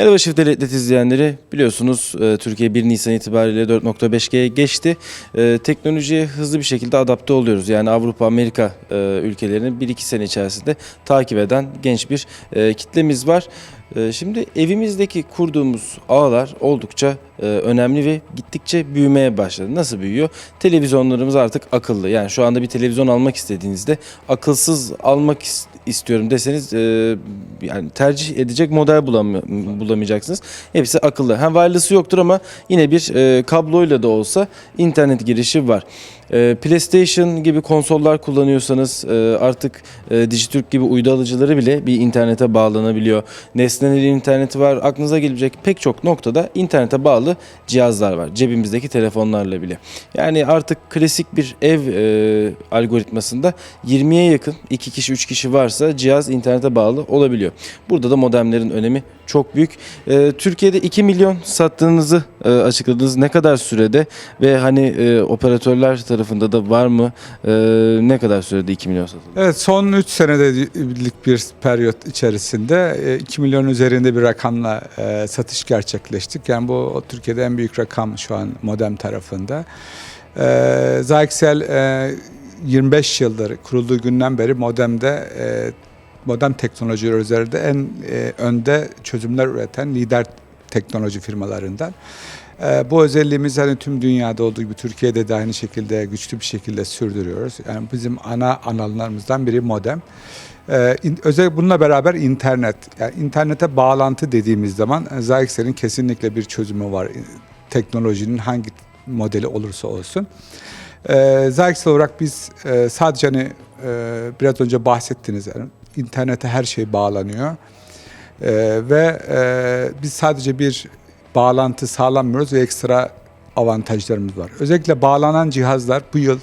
Merhaba Çift Devletlet izleyenleri. Biliyorsunuz e, Türkiye 1 Nisan itibariyle 4.5G'ye geçti. E, Teknolojiye hızlı bir şekilde adapte oluyoruz. Yani Avrupa, Amerika e, ülkelerini 1-2 sene içerisinde takip eden genç bir kitlemiz var. E, Şimdi evimizdeki kurduğumuz ağlar oldukça e, önemli ve gittikçe büyümeye başladı. Nasıl büyüyor? Televizyonlarımız artık akıllı. Yani şu anda bir televizyon almak istediğinizde akılsız almak is- istiyorum deseniz e, yani tercih edecek model bulam- bulamayacaksınız. Hepsi akıllı. Hem wireless'ı yoktur ama yine bir e, kabloyla da olsa internet girişi var. PlayStation gibi konsollar kullanıyorsanız artık Dijitürk gibi uydu alıcıları bile bir internete bağlanabiliyor. Nesnelerin interneti var. Aklınıza gelebilecek pek çok noktada internete bağlı cihazlar var. Cebimizdeki telefonlarla bile. Yani artık klasik bir ev e, algoritmasında 20'ye yakın 2 kişi 3 kişi varsa cihaz internete bağlı olabiliyor. Burada da modemlerin önemi çok büyük. E, Türkiye'de 2 milyon sattığınızı e, açıkladınız. Ne kadar sürede ve hani e, operatörler tarafında da var mı? E, ne kadar sürede 2 milyon satıldı? Evet son 3 senedelik bir periyot içerisinde e, 2 milyon üzerinde bir rakamla e, satış gerçekleştik. Yani bu Türkiye'de en büyük rakam şu an modem tarafında. E, Zyxel e, 25 yıldır kurulduğu günden beri modemde e, modem teknolojileri üzerinde en e, önde çözümler üreten lider teknoloji firmalarından. Ee, bu özelliğimiz hani tüm dünyada olduğu gibi Türkiye'de de aynı şekilde güçlü bir şekilde sürdürüyoruz. Yani bizim ana analarımızdan biri modem. Ee, özellikle bununla beraber internet. Yani internete bağlantı dediğimiz zaman e, Zyxel'in kesinlikle bir çözümü var. Teknolojinin hangi modeli olursa olsun. Ee, Zyxel olarak biz e, sadece hani e, biraz önce bahsettiniz yani internete her şey bağlanıyor. Ee, ve e, biz sadece bir bağlantı sağlamıyoruz ve ekstra avantajlarımız var. Özellikle bağlanan cihazlar bu yıl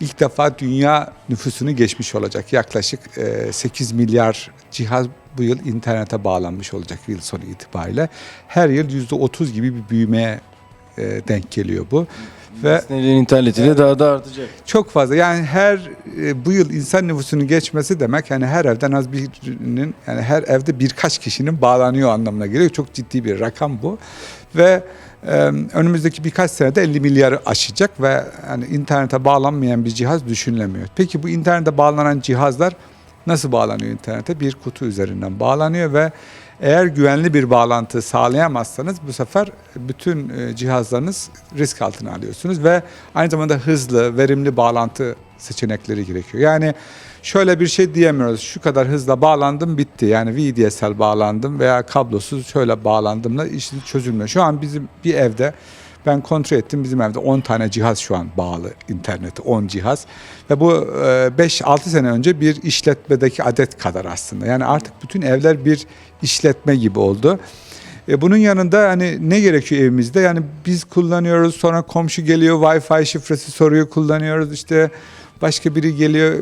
ilk defa dünya nüfusunu geçmiş olacak. Yaklaşık e, 8 milyar cihaz bu yıl internete bağlanmış olacak yıl sonu itibariyle. Her yıl %30 gibi bir büyümeye e, denk geliyor bu. Ve Nesnelerin internetiyle daha da artacak. çok fazla yani her e, bu yıl insan nüfusunun geçmesi demek yani her evden az birinin yani her evde birkaç kişinin bağlanıyor anlamına geliyor. Çok ciddi bir rakam bu ve e, önümüzdeki birkaç senede 50 milyarı aşacak ve yani internete bağlanmayan bir cihaz düşünülemiyor. Peki bu internete bağlanan cihazlar nasıl bağlanıyor internete? Bir kutu üzerinden bağlanıyor ve eğer güvenli bir bağlantı sağlayamazsanız bu sefer bütün e, cihazlarınız risk altına alıyorsunuz ve aynı zamanda hızlı, verimli bağlantı seçenekleri gerekiyor. Yani şöyle bir şey diyemiyoruz. Şu kadar hızla bağlandım bitti. Yani VDSL bağlandım veya kablosuz şöyle bağlandımla işi çözülmüyor. Şu an bizim bir evde ben kontrol ettim bizim evde 10 tane cihaz şu an bağlı internete 10 cihaz ve bu e, 5-6 sene önce bir işletmedeki adet kadar aslında. Yani artık bütün evler bir işletme gibi oldu. E, bunun yanında hani ne gerekiyor evimizde? Yani biz kullanıyoruz sonra komşu geliyor Wi-Fi şifresi soruyor kullanıyoruz işte başka biri geliyor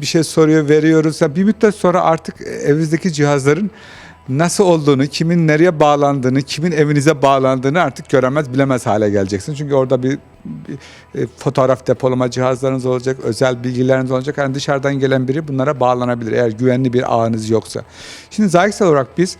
bir şey soruyor veriyoruz. Yani bir müddet sonra artık evinizdeki cihazların nasıl olduğunu, kimin nereye bağlandığını, kimin evinize bağlandığını artık göremez, bilemez hale geleceksin. Çünkü orada bir, bir, e, fotoğraf depolama cihazlarınız olacak, özel bilgileriniz olacak. Yani dışarıdan gelen biri bunlara bağlanabilir eğer güvenli bir ağınız yoksa. Şimdi Zyxel olarak biz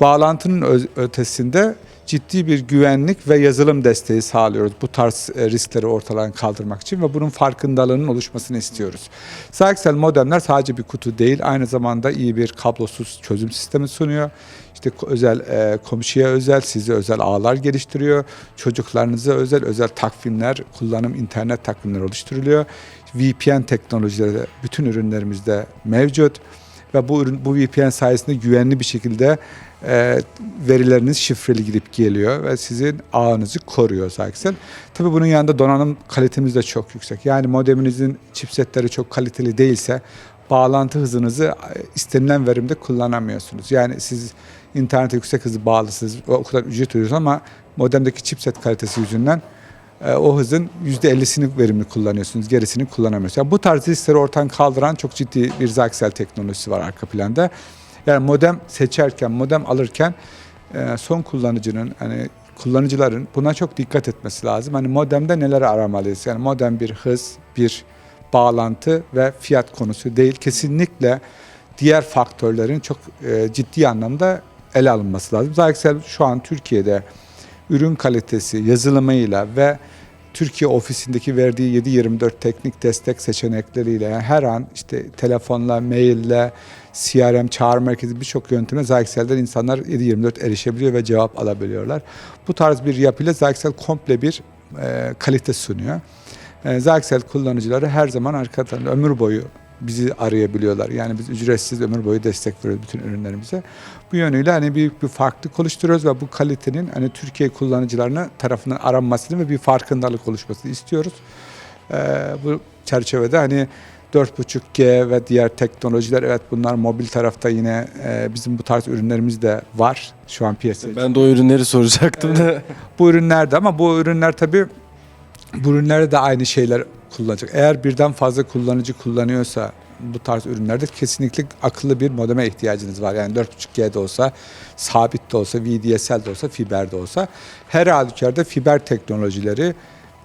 bağlantının ötesinde ciddi bir güvenlik ve yazılım desteği sağlıyoruz bu tarz e, riskleri ortadan kaldırmak için ve bunun farkındalığının oluşmasını istiyoruz. Zyxel modemler sadece bir kutu değil, aynı zamanda iyi bir kablosuz çözüm sistemi sunuyor. İşte özel e, komşuya özel, size özel ağlar geliştiriyor. Çocuklarınıza özel özel takvimler, kullanım internet takvimleri oluşturuluyor. VPN teknolojileri bütün ürünlerimizde mevcut ve bu ürün bu VPN sayesinde güvenli bir şekilde e, verileriniz şifreli gidip geliyor ve sizin ağınızı koruyor Zyxel. Tabii bunun yanında donanım kalitemiz de çok yüksek. Yani modeminizin chipsetleri çok kaliteli değilse bağlantı hızınızı e, istenilen verimde kullanamıyorsunuz. Yani siz internete yüksek hızlı bağlısınız, o kadar ücret ödüyorsunuz ama modemdeki chipset kalitesi yüzünden e, o hızın %50'sini verimli kullanıyorsunuz, gerisini kullanamıyorsunuz. Yani bu tarz riskleri ortadan kaldıran çok ciddi bir Zyxel teknolojisi var arka planda. Yani modem seçerken, modem alırken e, son kullanıcının hani kullanıcıların buna çok dikkat etmesi lazım. Hani modemde neler aramalıyız? Yani modem bir hız, bir bağlantı ve fiyat konusu değil. Kesinlikle diğer faktörlerin çok e, ciddi anlamda ele alınması lazım. Zyxel şu an Türkiye'de ürün kalitesi, yazılımıyla ve Türkiye ofisindeki verdiği 7-24 teknik destek seçenekleriyle yani her an işte telefonla, maille, CRM, çağrı merkezi birçok yönteme Zyxel'den insanlar 7-24 erişebiliyor ve cevap alabiliyorlar. Bu tarz bir yapıyla Zyxel komple bir e, kalite sunuyor. E, Zyxel kullanıcıları her zaman arkadan ömür boyu bizi arayabiliyorlar. Yani biz ücretsiz ömür boyu destek veriyoruz bütün ürünlerimize. Bu yönüyle hani büyük bir farklılık oluşturuyoruz ve bu kalitenin hani Türkiye kullanıcılarına tarafından aranmasını ve bir farkındalık oluşmasını istiyoruz. Ee, bu çerçevede hani 4.5G ve diğer teknolojiler evet bunlar mobil tarafta yine e, bizim bu tarz ürünlerimiz de var şu an piyasaya. Ben de o ürünleri soracaktım da. Bu ürünlerde ama bu ürünler tabii bu ürünlerde de aynı şeyler kullanacak. Eğer birden fazla kullanıcı kullanıyorsa bu tarz ürünlerde kesinlikle akıllı bir modeme ihtiyacınız var. Yani 4.5G de olsa, sabit de olsa, VDSL de olsa, fiber de olsa her halükarda fiber teknolojileri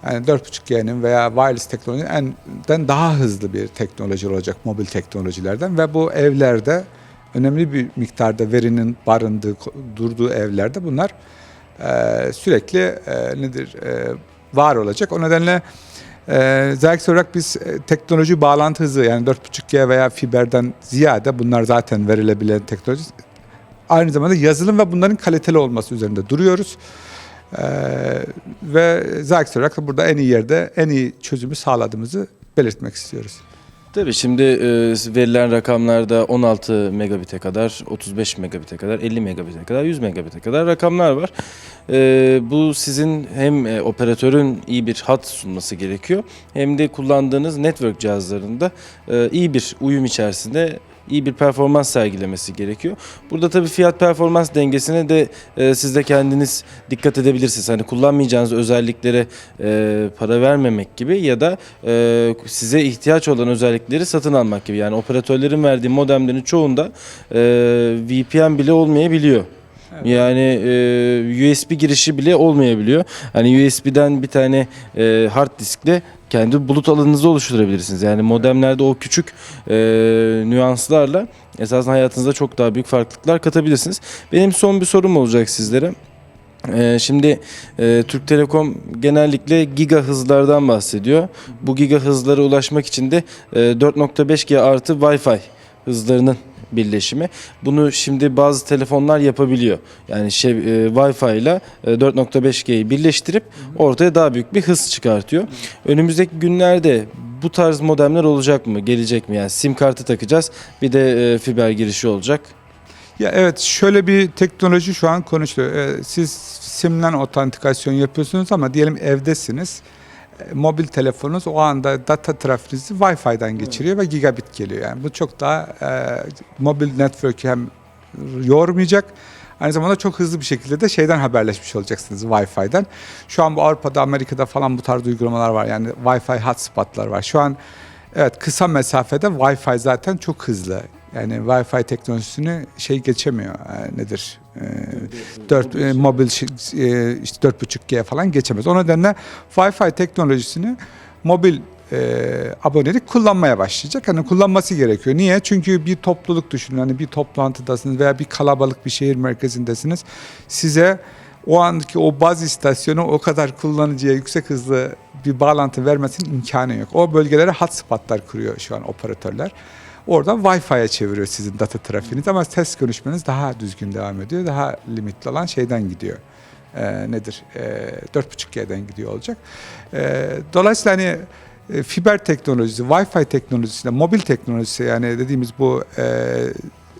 yani 4.5G'nin veya wireless teknolojinin en daha hızlı bir teknoloji olacak mobil teknolojilerden ve bu evlerde önemli bir miktarda verinin barındığı, durduğu evlerde bunlar e, sürekli e, nedir e, var olacak. O nedenle e, Zyx olarak biz e, teknoloji bağlantı hızı yani 4.5G veya fiberden ziyade bunlar zaten verilebilen teknoloji. Aynı zamanda yazılım ve bunların kaliteli olması üzerinde duruyoruz. E, ve Zyx olarak da burada en iyi yerde en iyi çözümü sağladığımızı belirtmek istiyoruz. Tabii şimdi e, verilen rakamlarda 16 megabite kadar, 35 megabite kadar, 50 megabite kadar, 100 megabite kadar rakamlar var. E, bu sizin hem e, operatörün iyi bir hat sunması gerekiyor hem de kullandığınız network cihazlarında e, iyi bir uyum içerisinde iyi bir performans sergilemesi gerekiyor. Burada tabii fiyat performans dengesine de e, siz de kendiniz dikkat edebilirsiniz. Hani kullanmayacağınız özelliklere e, para vermemek gibi ya da e, size ihtiyaç olan özellikleri satın almak gibi. Yani operatörlerin verdiği modemlerin çoğunda e, VPN bile olmayabiliyor. Yani e, USB girişi bile olmayabiliyor. Hani USB'den bir tane e, hard diskle kendi bulut alanınızı oluşturabilirsiniz. Yani modemlerde o küçük e, nüanslarla esasında hayatınızda çok daha büyük farklılıklar katabilirsiniz. Benim son bir sorum olacak sizlere. Ee, şimdi e, Türk Telekom genellikle giga hızlardan bahsediyor. Bu giga hızlara ulaşmak için de e, 4.5G artı Wi-Fi hızlarının birleşimi. Bunu şimdi bazı telefonlar yapabiliyor. Yani şey e, Wi-Fi ile e, 4.5G'yi birleştirip ortaya daha büyük bir hız çıkartıyor. Önümüzdeki günlerde bu tarz modemler olacak mı? Gelecek mi? Yani sim kartı takacağız. Bir de e, fiber girişi olacak. Ya evet şöyle bir teknoloji şu an konuşuluyor. Ee, siz simden otantikasyon yapıyorsunuz ama diyelim evdesiniz. Mobil telefonunuz o anda data trafiğinizi Wi-Fi'den geçiriyor ve gigabit geliyor. Yani bu çok daha e, mobil network'ü hem yormayacak Aynı zamanda çok hızlı bir şekilde de şeyden haberleşmiş olacaksınız Wi-Fi'den. Şu an bu Avrupa'da, Amerika'da falan bu tarz uygulamalar var. Yani Wi-Fi hotspotlar var. Şu an evet kısa mesafede Wi-Fi zaten çok hızlı. Yani Wi-Fi teknolojisini şey geçemiyor. e, nedir? E, 4 e, mobil şi- e, işte 4.5G falan geçemez. O nedenle Wi-Fi teknolojisini mobil e, abonelik kullanmaya başlayacak. Hani kullanması gerekiyor. Niye? Çünkü bir topluluk düşünün. Hani bir toplantıdasınız veya bir kalabalık bir şehir merkezindesiniz. Size o andaki o baz istasyonu o kadar kullanıcıya yüksek hızlı bir bağlantı vermesinin imkanı yok. O bölgelere hotspotlar kuruyor şu an operatörler. Oradan Wi-Fi'ye çeviriyor sizin data trafiğiniz ama test görüşmeniz daha düzgün devam ediyor. Daha limitli olan şeyden gidiyor. Ee, nedir? Ee, 4.5G'den gidiyor olacak. Ee, dolayısıyla hani e, fiber teknolojisi, Wi-Fi teknolojisiyle mobil teknolojisi yani dediğimiz bu e,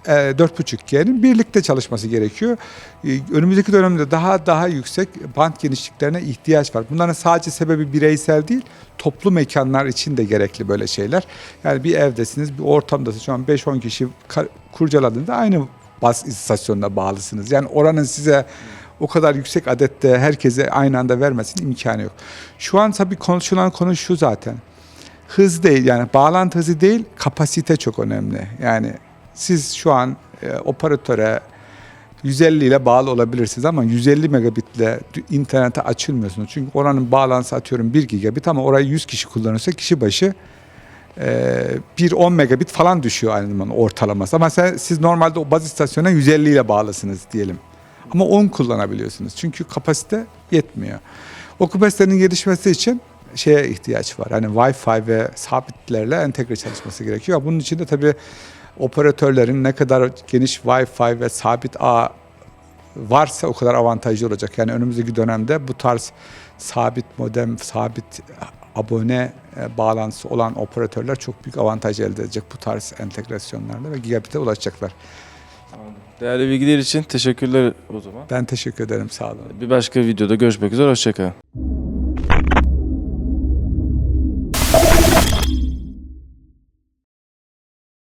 4.5G'nin birlikte çalışması gerekiyor. E, Önümüzdeki dönemde daha daha yüksek band genişliklerine ihtiyaç var. Bunların sadece sebebi bireysel değil, toplu mekanlar için de gerekli böyle şeyler. Yani bir evdesiniz, bir ortamdasınız. Şu an 5-10 kişi kurcaladığında aynı bas istasyonuna bağlısınız. Yani oranın size o kadar yüksek adette herkese aynı anda vermesinin imkanı yok. Şu an tabii konuşulan konu şu zaten. Hız değil yani bağlantı hızı değil kapasite çok önemli. Yani siz şu an e, operatöre 150 ile bağlı olabilirsiniz ama 150 megabitle internete açılmıyorsunuz. Çünkü oranın bağlantısı atıyorum 1 gigabit ama orayı 100 kişi kullanırsa kişi başı e, 1-10 megabit falan düşüyor aynı zamanda ortalaması. Ama sen, siz normalde o baz istasyona 150 ile bağlısınız diyelim. Ama 10 kullanabiliyorsunuz. Çünkü kapasite yetmiyor. O kapasitenin gelişmesi için şeye ihtiyaç var. Hani Wi-Fi ve sabitlerle entegre çalışması gerekiyor. Bunun için de tabii operatörlerin ne kadar geniş Wi-Fi ve sabit ağ varsa o kadar avantajlı olacak. Yani önümüzdeki dönemde bu tarz sabit modem, sabit abone e, bağlantısı olan operatörler çok büyük avantaj elde edecek bu tarz entegrasyonlarla ve gigabit'e ulaşacaklar. Değerli bilgiler için teşekkürler o zaman. Ben teşekkür ederim. Sağ olun. Bir başka videoda görüşmek üzere. Hoşçakalın.